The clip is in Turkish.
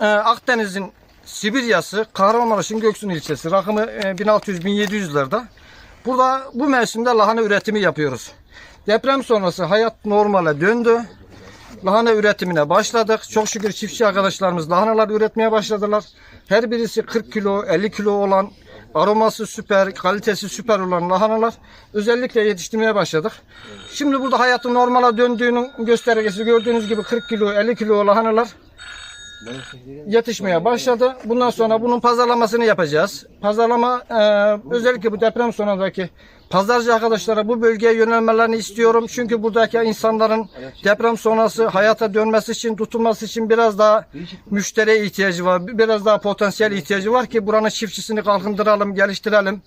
e, Akdeniz'in Sibirya'sı, Kahramanmaraş'ın Göksun ilçesi. Rakımı e, 1600-1700'lerde. Burada bu mevsimde lahana üretimi yapıyoruz. Deprem sonrası hayat normale döndü. Lahana üretimine başladık. Çok şükür çiftçi arkadaşlarımız lahanalar üretmeye başladılar. Her birisi 40 kilo, 50 kilo olan, aroması süper, kalitesi süper olan lahanalar özellikle yetiştirmeye başladık. Şimdi burada hayatın normale döndüğünün göstergesi gördüğünüz gibi 40 kilo, 50 kilo lahanalar yetişmeye başladı. Bundan sonra bunun pazarlamasını yapacağız. Pazarlama e, özellikle bu deprem sonrasındaki pazarcı arkadaşlara bu bölgeye yönelmelerini istiyorum. Çünkü buradaki insanların deprem sonrası hayata dönmesi için, tutulması için biraz daha müşteriye ihtiyacı var. Biraz daha potansiyel ihtiyacı var ki buranın çiftçisini kalkındıralım, geliştirelim.